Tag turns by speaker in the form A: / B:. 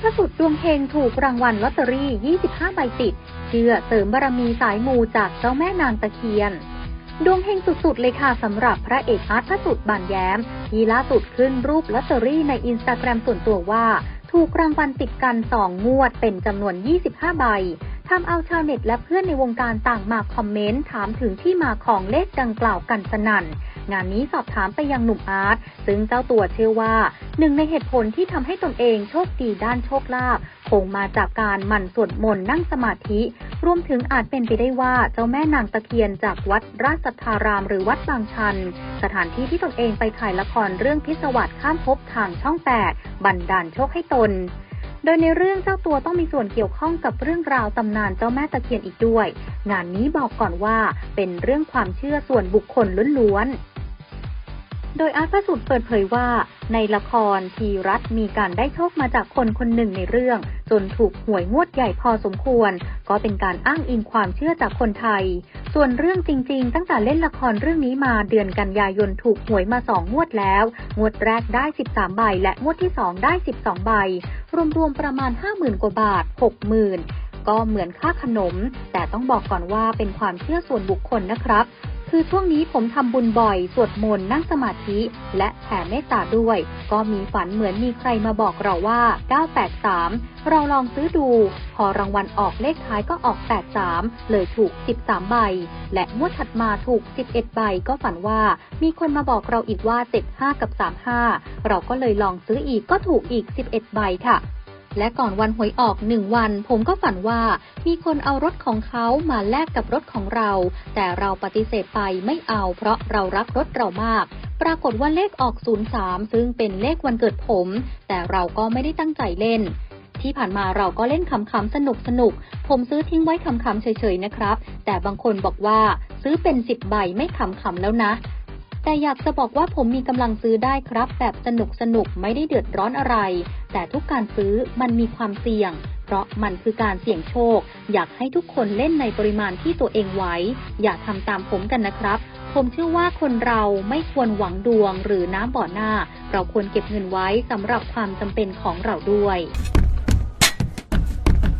A: พระสุดดวงเฮงถูกรางวัลลอตเตอรี่ 25 ใบติด เชื่อเสริมบารมีสายมูจากเจ้าแม่นางตะเคียน ดวงเฮงสุดๆเลยค่ะสำหรับพระเอกอาร์ตพระสุดบานแย้มที่ล่าสุดขึ้นรูปลอตเตอรี่ในอินสตาแกรมส่วนตัวว่า ถูกรางวัลติดกัน 2 งวดเป็นจำนวน 25 ใบทำเอาชาวเน็ตและเพื่อนในวงการต่างมาคอมเมนต์ถามถึงที่มาของเลขดังกล่าวกันสนั่น งานนี้สอบถามไปยังหนุ่มอาร์ตซึ่งเจ้าตัวเชื่อว่า หนึ่งในเหตุผลที่ทำให้ตนเองโชคดีด้านโชคลาภคงมาจากการหมั่นสวดมนต์นั่งสมาธิ รวมถึงอาจเป็นไปได้ว่าเจ้าแม่นางตะเคียนจากวัดราชสัทธารามหรือวัดบางชัน สถานที่ที่ตนเองไปถ่ายละครเรื่องพิศวาสข้ามภพทางช่อง8บันดาลโชคให้ตนโดยในเรื่องเจ้าตัวต้องมีส่วนเกี่ยวข้องกับเรื่องราวตำนานเจ้าแม่ตะเคียนอีกด้วย งานนี้บอกก่อนว่าเป็นเรื่องความเชื่อส่วนบุคคลล้วนๆ โดยอาร์ตพระสุดเปิดเผยว่า ในละครทีรัฐมีการได้โชคมาจากคนคนหนึ่งในเรื่อง จนถูกหวยงวดใหญ่พอสมควร ก็เป็นการอ้างอิงความเชื่อจากคนไทย ส่วนเรื่องจริง ๆ ตั้งแต่เล่นละครเรื่องนี้มาเดือนกันยายนถูกหวยมาสองงวดแล้ว งวดแรกได้ 13 ใบ และงวดที่ 2 ได้ 12 ใบ รวมๆประมาณ 50,000 กว่าบาท 60,000ก็เหมือนค่าขนม แต่ต้องบอกก่อนว่าเป็นความเชื่อส่วนบุคคลนะครับ คือช่วงนี้ผมทำบุญบ่อย สวดมนต์นั่งสมาธิ และแผ่เมตตาด้วย ก็มีฝันเหมือนมีใครมาบอกเราว่า 983 เราลองซื้อดู พอรางวัลออกเลขท้ายก็ออก 83 เลยถูก 13 ใบ และงวดถัดมาถูก 11 ใบก็ฝันว่า มีคนมาบอกเราอีกว่า 75 กับ 35 เราก็เลยลองซื้ออีกก็ถูกอีก 11 ใบค่ะ และก่อนวันหวยออกหนึ่งวัน ผมก็ฝันว่ามีคนเอารถของเขามาแลกกับรถของเรา แต่เราปฏิเสธไปไม่เอาเพราะเรารักรถเรามาก ปรากฏว่าเลขออก 03 ซึ่งเป็นเลขวันเกิดผม แต่เราก็ไม่ได้ตั้งใจเล่นที่ผ่านมาเราก็เล่นขำๆสนุกสนุกๆผมซื้อทิ้งไว้ขำๆเฉยๆนะครับ แต่บางคนบอกว่าซื้อเป็น10ใบไม่ขำๆแล้วนะ แต่อยากจะบอกว่าผมมีกำลังซื้อได้ครับ แบบสนุกสนุกไม่ได้เดือดร้อนอะไร แต่ทุกการซื้อมันมีความเสี่ยง เพราะมันคือการเสี่ยงโชค อยากให้ทุกคนเล่นในปริมาณที่ตัวเองไหวอย่าทำตามผมกันนะครับ ผมเชื่อว่าคนเราไม่ควรหวังดวงหรือน้ำบ่อหน้า เราควรเก็บเงินไว้สำหรับความจำเป็นของเราด้วย